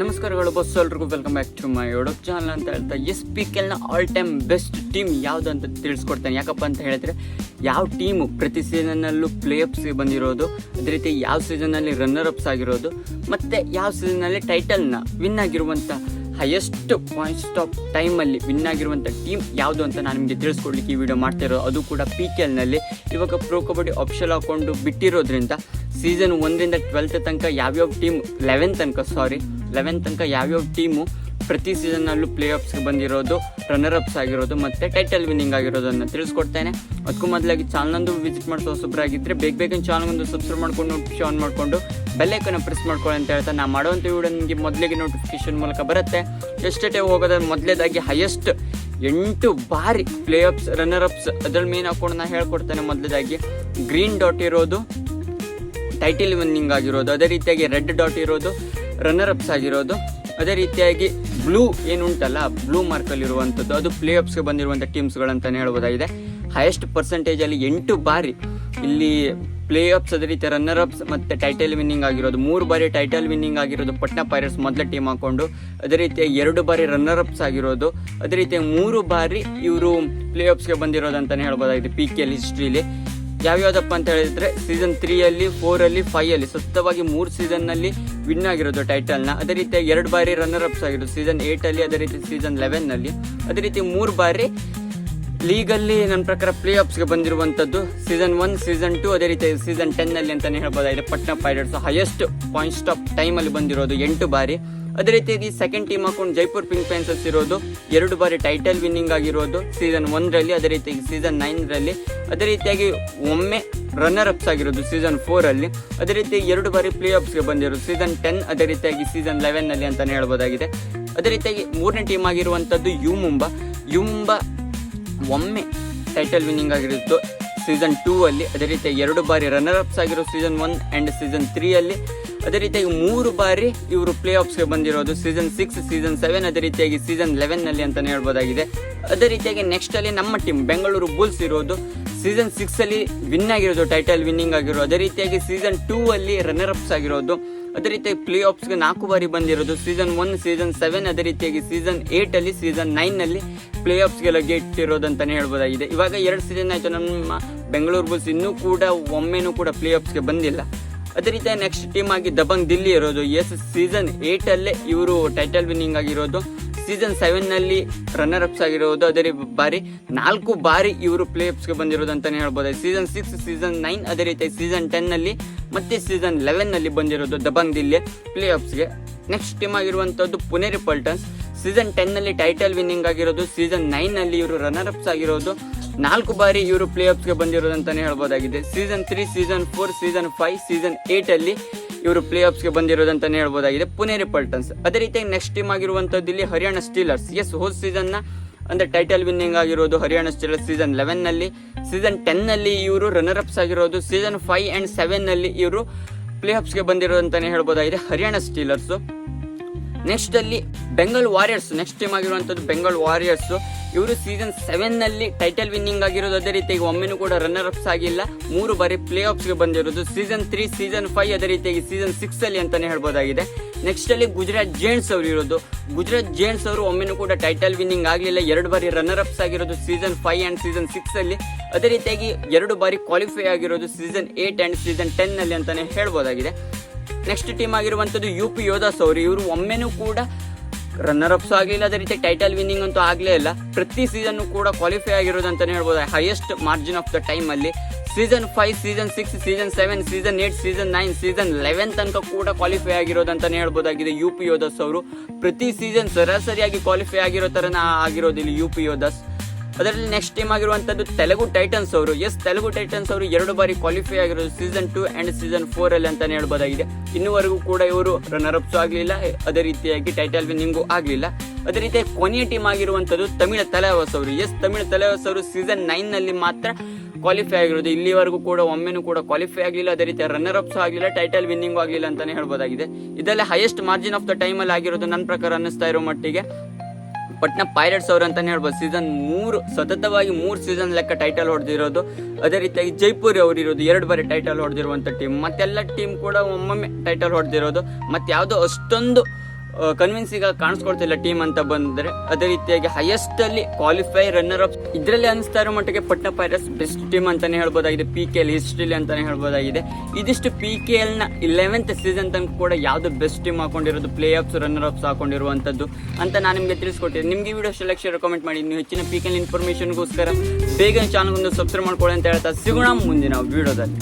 ನಮಸ್ಕಾರಗಳು ಬಸ್ ಎಲ್ರಿಗೂ. Welcome back to my YouTube channel ಅಂತ ಹೇಳ್ತಾ ಎಸ್ ಪಿ ಕೆಲ್ನ ಆಲ್ ಟೈಮ್ ಬೆಸ್ಟ್ ಟೀಮ್ ಯಾವುದು ಅಂತ ತಿಳಿಸ್ಕೊಡ್ತೇನೆ. ಯಾಕಪ್ಪ ಅಂತ ಹೇಳಿದ್ರೆ, ಯಾವ ಟೀಮು ಪ್ರತಿ ಸೀಸನ್ನಲ್ಲೂ ಪ್ಲೇ ಅಪ್ಸ್ಗೆ ಬಂದಿರೋದು, ಅದೇ ರೀತಿ ಯಾವ ಸೀಸನ್ನಲ್ಲಿ ರನ್ನರ್ ಅಪ್ಸ್ ಆಗಿರೋದು, ಮತ್ತು ಯಾವ ಸೀಸನ್ನಲ್ಲಿ ಟೈಟಲ್ನ ವಿನ್ ಆಗಿರುವಂಥ ಹೈಯೆಸ್ಟ್ ಪಾಯಿಂಟ್ಸ್ ಆಫ್ ಟೈಮಲ್ಲಿ ವಿನ್ ಆಗಿರುವಂಥ ಟೀಮ್ ಯಾವುದು ಅಂತ ನಾನು ನಿಮಗೆ ತಿಳಿಸ್ಕೊಡ್ಲಿಕ್ಕೆ ಈ ವಿಡಿಯೋ ಮಾಡ್ತಿರೋ ಅದು ಕೂಡ ಪಿ ಕೆ ಎಲ್ನಲ್ಲಿ ಇವಾಗ ಪ್ರೋ ಕಬಡ್ಡಿ ಆಪ್ಷನ್ ಹಾಕೊಂಡು ಬಿಟ್ಟಿರೋದ್ರಿಂದ ಸೀಸನ್ ಒಂದರಿಂದ ಟ್ವೆಲ್ತ್ ತನಕ ಯಾವ್ಯಾವ ಟೀಮ್ ಲೆವೆನ್ ತನಕ ಸಾರಿ ಲೆವೆನ್ ತನಕ ಯಾವ್ಯಾವ ಟೀಮು ಪ್ರತಿ ಸೀಸನ್ನಲ್ಲೂ ಪ್ಲೇ ಆಫ್ಸ್ಗೆ ಬಂದಿರೋದು ರನ್ನರ್ ಅಪ್ಸ್ ಆಗಿರೋದು ಮತ್ತು ಟೈಟಲ್ ವಿನ್ನಿಂಗ್ ಆಗಿರೋದನ್ನು ತಿಳಿಸ್ಕೊಡ್ತೇನೆ. ಅದಕ್ಕೂ ಮೊದಲಾಗಿ ಚಾನಲ್ನೊಂದು ವಿಸಿಟ್ ಮಾಡಿಸೋ ಹೊಸಬ್ರಾಗಿದ್ದರೆ ಬೇಗ ಬೇಗ ಚಾನಲ್ಗೊಂದು ಸಬ್ಸ್ಕ್ರೈಬ್ ಮಾಡ್ಕೊಂಡು ನೋಟಿಫಿಕೇಶನ್ ಆನ್ ಮಾಡಿಕೊಂಡು ಬೆಲ್ಲೈಕನ್ನು ಪ್ರೆಸ್ ಮಾಡ್ಕೊಳ್ಳಿ ಅಂತ ಹೇಳ್ತಾ ನಾನು ಮಾಡುವಂಥ ವಿಡಿಯೋ ನಿಮಗೆ ಮೊದಲಿಗೆ ನೋಟಿಫಿಕೇಶನ್ ಮೂಲಕ ಬರುತ್ತೆ. ಎಷ್ಟೇ ಹೋಗೋದ ಮೊದಲೇದಾಗಿ ಹೈಯೆಸ್ಟ್ ಎಂಟು ಬಾರಿ ಪ್ಲೇ ಅಪ್ಸ್ ರನ್ನರ್ ಅಪ್ಸ್ ಅದ್ರಲ್ಲಿ ಮೇನ್ ಹಾಕೊಂಡು ನಾನು ಹೇಳ್ಕೊಡ್ತೇನೆ ಮೊದಲೇದಾಗಿ. ಗ್ರೀನ್ ಡಾಟ್ ಇರೋದು ಟೈಟಲ್ ವಿನ್ನಿಂಗ್ ಆಗಿರೋದು, ಅದೇ ರೀತಿಯಾಗಿ ರೆಡ್ ಡಾಟ್ ಇರೋದು ರನ್ನರ್ ಅಪ್ಸ್ ಆಗಿರೋದು. ಅದೇ ರೀತಿಯಾಗಿ ಬ್ಲೂ ಏನುಂಟಲ್ಲ ಬ್ಲೂ ಮಾರ್ಕಲ್ಲಿರುವಂಥದ್ದು ಅದು ಪ್ಲೇ ಅಪ್ಸ್ಗೆ ಬಂದಿರುವಂಥ ಟೀಮ್ಸ್ಗಳಂತಲೇ ಹೇಳ್ಬೋದಾಗಿದೆ. ಹೈಯೆಸ್ಟ್ ಪರ್ಸೆಂಟೇಜಲ್ಲಿ ಎಂಟು ಬಾರಿ ಇಲ್ಲಿ ಪ್ಲೇ ಅಪ್ಸ್ ಅದೇ ರೀತಿ ರನ್ನರ್ ಅಪ್ಸ್ ಮತ್ತು ಟೈಟಲ್ ವಿನ್ನಿಂಗ್ ಆಗಿರೋದು. ಮೂರು ಬಾರಿ ಟೈಟಲ್ ವಿನ್ನಿಂಗ್ ಆಗಿರೋದು ಪಟ್ನಾ ಪೈರೇಟ್ಸ್ ಮೊದಲ ಟೀಮ್ ಹಾಕ್ಕೊಂಡು ಅದೇ ರೀತಿ ಎರಡು ಬಾರಿ ರನ್ನರ್ ಅಪ್ಸ್ ಆಗಿರೋದು. ಅದೇ ರೀತಿ ಮೂರು ಬಾರಿ ಇವರು ಪ್ಲೇ ಅಪ್ಸ್ಗೆ ಬಂದಿರೋದು ಅಂತಲೇ ಹೇಳ್ಬೋದಾಗಿದೆ ಪಿ ಕೆ ಎಲ್ ಹಿಸ್ಟ್ರಿಲಿ ಯಾವ್ಯಾವ್ದಪ್ಪ ಅಂತ ಹೇಳಿದ್ರೆ ಸೀಸನ್ ತ್ರೀಯಲ್ಲಿ ಫೋರಲ್ಲಿ ಫೈಯಲ್ಲಿ ಸತತವಾಗಿ ಮೂರು ಸೀಸನ್ನಲ್ಲಿ ವಿನ್ ಆಗಿರೋದು ಟೈಟಲ್ನ. ಅದೇ ರೀತಿ ಎರಡು ಬಾರಿ ರನ್ನರ್ ಅಪ್ಸ್ ಆಗಿರೋದು ಸೀಸನ್ ಏಯ್ಟಲ್ಲಿ ಅದೇ ರೀತಿ ಸೀಸನ್ ಲೆವೆನ್ನಲ್ಲಿ ಅದೇ ರೀತಿ ಮೂರು ಬಾರಿ ಲೀಗಲ್ಲಿ ನನ್ನ ಪ್ರಕಾರ ಪ್ಲೇ ಆಫ್ಸ್ಗೆ ಬಂದಿರುವಂಥದ್ದು. ಸೀಸನ್ ಒನ್ ಸೀಸನ್ ಟು ಅದೇ ರೀತಿ ಸೀಸನ್ ಟೆನ್ನಲ್ಲಿ ಅಂತಲೇ ಹೇಳ್ಬೋದಾಗಿದೆ Patna Pirates highest points of ಟೈಮಲ್ಲಿ ಬಂದಿರೋದು ಎಂಟು ಬಾರಿ. ಅದೇ ರೀತಿಯಾಗಿ ಸೆಕೆಂಡ್ ಟೀಮ್ ಹಾಕೊಂಡು ಜೈಪುರ್ ಪಿಂಕ್ ಪ್ಯಾನ್ಸಸ್ ಇರೋದು ಎರಡು ಬಾರಿ ಟೈಟಲ್ ವಿನ್ನಿಂಗ್ ಆಗಿರೋದು ಸೀಸನ್ ಒನ್ರಲ್ಲಿ ಅದೇ ರೀತಿಯಾಗಿ ಸೀಸನ್ ನೈನ್ರಲ್ಲಿ ಅದೇ ರೀತಿಯಾಗಿ ಒಮ್ಮೆ ರನ್ನರ್ ಅಪ್ಸ್ ಆಗಿರೋದು ಸೀಸನ್ ಫೋರಲ್ಲಿ ಅದೇ ರೀತಿ ಎರಡು ಬಾರಿ ಪ್ಲೇ ಆಫ್ಸ್ಗೆ ಬಂದಿರೋದು ಸೀಸನ್ ಟೆನ್ ಅದೇ ರೀತಿಯಾಗಿ ಸೀಸನ್ ಲೆವೆನ್ನಲ್ಲಿ ಅಂತಲೇ ಹೇಳ್ಬೋದಾಗಿದೆ. ಅದೇ ರೀತಿಯಾಗಿ ಮೂರನೇ ಟೀಮ್ ಆಗಿರುವಂಥದ್ದು ಯು ಮುಂಬಾ ಯು ಮುಂಬಾ ಒಮ್ಮೆ ಟೈಟಲ್ ವಿನ್ನಿಂಗ್ ಆಗಿರೋದು ಸೀಸನ್ ಟೂ ಅಲ್ಲಿ. ಅದೇ ರೀತಿಯಾಗಿ ಎರಡು ಬಾರಿ ರನ್ನರ್ ಅಪ್ಸ್ ಆಗಿರೋ ಸೀಸನ್ ಒನ್ ಆ್ಯಂಡ್ ಸೀಸನ್ ತ್ರೀಯಲ್ಲಿ ಅದೇ ರೀತಿಯಾಗಿ ಮೂರು ಬಾರಿ ಇವರು ಪ್ಲೇ ಆಫ್ಸ್ಗೆ ಬಂದಿರೋದು ಸೀಸನ್ ಸಿಕ್ಸ್ ಸೀಸನ್ ಸೆವೆನ್ ಅದೇ ರೀತಿಯಾಗಿ ಸೀಸನ್ ಲೆವೆನ್ನಲ್ಲಿ ಅಂತಲೇ ಹೇಳ್ಬೋದಾಗಿದೆ. ಅದೇ ರೀತಿಯಾಗಿ ನೆಕ್ಸ್ಟ್ ಅಲ್ಲಿ ನಮ್ಮ ಟೀಮ್ ಬೆಂಗಳೂರು ಬುಲ್ಸ್ ಇರೋದು. ಸೀಸನ್ ಸಿಕ್ಸ್ ಅಲ್ಲಿ ವಿನ್ ಆಗಿರೋದು ಟೈಟಲ್ ವಿನ್ನಿಂಗ್ ಆಗಿರೋದು. ಅದೇ ರೀತಿಯಾಗಿ ಸೀಸನ್ ಟೂ ಅಲ್ಲಿ ರನ್ನರ್ ಅಪ್ಸ್ ಆಗಿರೋದು. ಅದೇ ರೀತಿಯಾಗಿ ಪ್ಲೇ ಆಫ್ಸ್ಗೆ ನಾಲ್ಕು ಬಾರಿ ಬಂದಿರೋದು. ಸೀಸನ್ ಒನ್ ಸೀಸನ್ ಸೆವೆನ್ ಅದೇ ರೀತಿಯಾಗಿ ಸೀಸನ್ ಏಟ್ ಅಲ್ಲಿ ಸೀಸನ್ ನೈನ್ನಲ್ಲಿ ಪ್ಲೇ ಆಫ್ಸ್ಗೆ ಲಗ್ಗೆ ಅಂತಾನೆ ಹೇಳ್ಬೋದಾಗಿದೆ. ಇವಾಗ ಎರಡು ಸೀಸನ್ ಆಯ್ತು. ನಮ್ಮ ಬೆಂಗಳೂರು ಬುಲ್ಸ್ ಇನ್ನೂ ಕೂಡ, ಒಮ್ಮೆನೂ ಕೂಡ ಪ್ಲೇ ಆಫ್ಸ್ಗೆ ಬಂದಿಲ್ಲ. ಅದೇ ರೀತಿ ನೆಕ್ಸ್ಟ್ ಟೀಮ್ ಆಗಿ ದಬಂಗ್ ದಿಲ್ಲಿ ಇರೋದು. ಎಸ್ ಸೀಸನ್ ಏಟ್ ಅಲ್ಲೇ ಇವರು ಟೈಟಲ್ ವಿನ್ನಿಂಗ್ ಆಗಿರೋದು. ಸೀಸನ್ ಸೆವೆನ್ನಲ್ಲಿ ರನ್ನರ್ ಅಪ್ಸ್ ಆಗಿರೋದು. ಅದೇ ಬಾರಿ ನಾಲ್ಕು ಬಾರಿ ಇವರು ಪ್ಲೇ ಅಪ್ಸ್ಗೆ ಬಂದಿರೋದು ಅಂತಾನೆ ಹೇಳ್ಬೋದು. ಸೀಸನ್ ಸಿಕ್ಸ್ ಸೀಸನ್ ನೈನ್ ಅದೇ ರೀತಿ ಸೀಸನ್ ಟೆನ್ನಲ್ಲಿ ಮತ್ತೆ ಸೀಸನ್ ಲೆವೆನ್ನಲ್ಲಿ ಬಂದಿರೋದು ದಬಂಗ್ ದಿಲ್ಲಿ ಪ್ಲೇ ಅಪ್ಸ್ಗೆ ನೆಕ್ಸ್ಟ್ ಟೀಮ್ ಆಗಿರುವಂತದ್ದು ಪುನೇರಿ ಪಲ್ಟನ್ಸ್ ಸೀಸನ್ ಟೆನ್ನಲ್ಲಿ ಟೈಟಲ್ ವಿನ್ನಿಂಗ್ ಆಗಿರೋದು. ಸೀಸನ್ ನೈನ್ನಲ್ಲಿ ಇವರು ರನ್ನರ್ ಅಪ್ಸ್ ಆಗಿರೋದು. ನಾಲ್ಕು ಬಾರಿ ಇವರು ಪ್ಲೇ ಆಫ್ಸ್ಗೆ ಬಂದಿರೋದಂತಾನೆ ಹೇಳ್ಬೋದಾಗಿದೆ. Season three season four season five season eight ಅಲ್ಲಿ ಇವರು ಪ್ಲೇ ಆಫ್ಸ್ಗೆ ಬಂದಿರೋದಂತಾನೆ ಹೇಳ್ಬೋದಾಗಿದೆ. ಪುನೇರಿ ಪಲ್ಟನ್ಸ್ ಅದೇ ರೀತಿಯಾಗಿ ನೆಕ್ಸ್ಟ್ ಟೀಮ್ ಆಗಿರುವಂತದ್ದು ಇಲ್ಲಿ ಹರಿಯಾಣ ಸ್ಟೀಲರ್ಸ್ ಎಸ್ ಸೀಸನ್ ಅಂದರೆ ಅಂದ್ರೆ ಟೈಟಲ್ ವಿನ್ನಿಂಗ್ ಆಗಿರೋದು ಹರಿಯಾಣ ಸ್ಟೀಲರ್ಸ್ ಸೀಸನ್ ಲೆವೆನ್ನಲ್ಲಿ. ಸೀಸನ್ ಟೆನ್ನಲ್ಲಿ ಇವರು ರನ್ನರ್ ಅಪ್ಸ್ ಆಗಿರೋದು ಸೀಸನ್ ಫೈವ್ ಅಂಡ್ ಸೆವೆನ್ನಲ್ಲಿ ಇವರು ಪ್ಲೇ ಆಫ್ಸ್ಗೆ ಬಂದಿರೋದು ಅಂತಾನೆ ಹೇಳ್ಬೋದಾಗಿದೆ ಹರಿಯಾಣ ಸ್ಟೀಲರ್ಸು ನೆಕ್ಸ್ಟ್ ಅಲ್ಲಿ ಬೆಂಗಾಲ್ ವಾರಿಯರ್ಸ್ ನೆಕ್ಸ್ಟ್ ಟೀಮ್ ಆಗಿರುವಂತದ್ದು ಬೆಂಗಾಲ್ ವಾರಿಯರ್ಸ್ ಇವರು ಸೀಸನ್ ಸೆವೆನ್ನಲ್ಲಿ ಟೈಟಲ್ ವಿನ್ನಿಂಗ್ ಆಗಿರೋದು ಅದೇ ರೀತಿಯಾಗಿ ಒಮ್ಮೆನೂ ಕೂಡ ರನ್ನರ್ ಅಪ್ಸ್ ಆಗಿಲ್ಲ. ಮೂರು ಬಾರಿ ಪ್ಲೇ ಆಫ್ಸ್ಗೆ ಬಂದಿರೋದು. ಸೀಸನ್ ತ್ರೀ ಸೀಸನ್ ಫೈವ್ ಅದೇ ರೀತಿಯಾಗಿ ಸೀಸನ್ ಸಿಕ್ಸ್ ಅಲ್ಲಿ ಅಂತಾನೆ ಹೇಳ್ಬೋದಾಗಿದೆ. ನೆಕ್ಸ್ಟ್ ಅಲ್ಲಿ ಗುಜರಾತ್ ಜೇಂಟ್ಸ್ ಅವರು ಇರೋದು. ಗುಜರಾತ್ ಜೇಂಟ್ಸ್ ಅವರು ಒಮ್ಮೆನೂ ಕೂಡ ಟೈಟಲ್ ವಿನ್ನಿಂಗ್ ಆಗಲಿಲ್ಲ. ಎರಡು ಬಾರಿ ರನ್ನರ್ ಅಪ್ಸ್ ಆಗಿರೋದು season five and season six ಅಲ್ಲಿ. ಅದೇ ರೀತಿಯಾಗಿ ಎರಡು ಬಾರಿ ಕ್ವಾಲಿಫೈ ಆಗಿರೋದು season eight and season ten ಅಲ್ಲಿ ಅಂತಾನೆ ಹೇಳ್ಬೋದಾಗಿದೆ. ನೆಕ್ಸ್ಟ್ ಟೀಮ್ ಆಗಿರುವಂಥದ್ದು ಯು ಪಿ ಯೋಧಾಸ್ ಅವರು. ಇವರು ಒಮ್ಮೆನೂ ಕೂಡ ರನ್ನರ್ ಅಪ್ಸ್ ಆಗಲಿಲ್ಲ ಅದೇ ರೀತಿ ಟೈಟಲ್ ವಿನ್ನಿಂಗ್ ಅಂತೂ ಆಗಲೇ ಇಲ್ಲ. ಪ್ರತಿ ಸೀಸನ್ ಕೂಡ ಕ್ವಾಲಿಫೈ ಆಗಿರೋದು ಅಂತಾನೆ ಹೇಳ್ಬೋದು. Highest margin of the time ಅಲ್ಲಿ season five season six season seven season eight season nine season eleven ತನಕ ಕೂಡ ಕ್ವಾಲಿಫೈ ಆಗಿರೋದು ಅಂತಾನೆ ಹೇಳ್ಬೋದಾಗಿದೆ ಯು ಪಿ ಯೋಧಸ್ ಅವರು. ಪ್ರತಿ ಸೀಸನ್ ಸರಾಸರಿಯಾಗಿ ಕ್ವಾಲಿಫೈ ಆಗಿರೋ ಥರನ ಆಗಿರೋದಿಲ್ಲ ಯು ಪಿ ಯೋಧಸ್ ಅದರಲ್ಲಿ ನೆಕ್ಸ್ಟ್ ಟೀಮ್ ಆಗಿರುವಂತದ್ದು ತೆಲುಗು ಟೈಟನ್ಸ್ ಅವರು. ಎಸ್ ತೆಲುಗು ಟೈಟನ್ಸ್ ಅವರು ಎರಡು ಬಾರಿ ಕ್ವಾಲಿಫೈ ಆಗಿರೋದು season two and season four ಅಲ್ಲಿ ಅಂತಾನೆ ಹೇಳ್ಬೋದಾಗಿದೆ. ಇನ್ನುವರೆಗೂ ಕೂಡ ಇವರು ರನ್ನರ್ ಅಪ್ಸ್ ಆಗಲಿಲ್ಲ. ಅದೇ ರೀತಿಯಾಗಿ ಟೈಟಲ್ ವಿನ್ನಿಂಗು ಆಗಲಿಲ್ಲ. ಅದೇ ರೀತಿ ಕೊನೆಯ ಟೀಮ್ ಆಗಿರುವಂತದ್ದು ತಮಿಳು ತಲೆವಾಸ್ ಅವರು. ಎಸ್ ತಮಿಳು ತಲೆವಾಸ್ ಅವರು ಸೀಸನ್ ನೈನ್ನಲ್ಲಿ ಮಾತ್ರ ಕ್ವಾಲಿಫೈ ಆಗಿರೋದು. ಇಲ್ಲಿವರೆಗೂ ಕೂಡ ಒಮ್ಮೆನೂ ಕೂಡ ಕ್ವಾಲಿಫೈ ಆಗಲಿಲ್ಲ. ಅದೇ ರೀತಿ ರನ್ನರ್ ಅಪ್ಸ್ ಆಗಲಿಲ್ಲ ಟೈಟಲ್ ವಿನ್ನಿಂಗು ಆಗಲಿಲ್ಲ ಅಂತಾನೆ ಹೇಳ್ಬೋದಾಗಿದೆ. ಇದೆಲ್ಲ highest margin of the time ಅಲ್ಲಿ ಆಗಿರೋದು ನನ್ನ ಪ್ರಕಾರ ಅನ್ನಿಸ್ತಾ ಇರೋ ಮಟ್ಟಿಗೆ. ಪಟ್ನಾ ಪೈರಟ್ಸ್ ಅವರು ಅಂತಾನೆ ಹೇಳ್ಬೋದು. ಸೀಸನ್ ಮೂರು, ಸತತವಾಗಿ ಮೂರು ಸೀಸನ್ ಲೆಕ್ಕ ಟೈಟಲ್ ಹೊಡೆದಿರೋದು. ಅದೇ ರೀತಿಯಾಗಿ ಜೈಪುರಿ ಅವರು ಇರೋದು, ಎರಡು ಬಾರಿ ಟೈಟಲ್ ಹೊಡೆದಿರುವಂಥ ಟೀಮ್ ಮತ್ತೆಲ್ಲ ಟೀಮ್ ಕೂಡ ಒಮ್ಮೊಮ್ಮೆ ಟೈಟಲ್ ಹೊಡೆದಿರೋದು. ಮತ್ತೆ ಯಾವುದೋ ಅಷ್ಟೊಂದು ಕನ್ವಿನ್ಸಿಂಗ್ ಆಗಿ ಕಾಣಿಸ್ಕೊಳ್ತಿಲ್ಲ ಟೀಮ್ ಅಂತ ಬಂದ್ರೆ. ಅದೇ ರೀತಿಯಾಗಿ ಹೈಯೆಸ್ಟ್ ಅಲ್ಲಿ ಕ್ವಾಲಿಫೈ ರನ್ನರ್ ಅಪ್ ಇದರಲ್ಲಿ ಅನಿಸ್ತಾ ಇರೋ ಮಟ್ಟಿಗೆ ಪಟ್ನಾ ಪೈರಸ್ ಬೆಸ್ಟ್ ಟೀಮ್ ಅಂತಾನೆ ಹೇಳ್ಬೋದಾಗಿದೆ. ಪಿ ಕೆ ಎಲ್ ಹಿಸ್ಟ್ರಿಲಿ ಅಂತಾನೆ ಹೇಳ್ಬೋದಾಗಿದೆ. ಇದಿಷ್ಟು ಪಿ ಕೆ ಎಲ್ನ ಇಲೆವೆಂತ್ ಸೀಸನ್ ತನಕ ಕೂಡ ಯಾವ್ದು ಬೆಸ್ಟ್ ಟೀಮ್ ಹಾಕೊಂಡಿರೋದು? ಪ್ಲೇ ಆಫ್ಸ್ ರನ್ನರ್ ಅಪ್ಸ್ ಹಾಕೊಂಡಿರುವಂತದ್ದು ಅಂತ ನಾನು ನಿಮಗೆ ತಿಳಿಸ್ಕೊಟ್ಟಿದ್ದೆ ನಿಮಗೆ ವಿಡಿಯೋ ಸೆಲೆಕ್ಷನ್ ಕಮೆಂಟ್ ಮಾಡಿ. ನೀವು ಹೆಚ್ಚಿನ ಪಿ ಕೆ ಎಲ್ ಇನ್ಫಾರ್ಮೇಶನ್ಗೋಸ್ಕರ ಬೇಗ ಚಾನಲ್ ಒಂದು ಸಬ್ಸ್ಕ್ರೈಬ್ ಮಾಡ್ಕೊಳ್ಳಿ ಅಂತ ಹೇಳ್ತಾ ಸಿಗೋಣ ಮುಂದಿನ ವಿಡಿಯೋದಲ್ಲಿ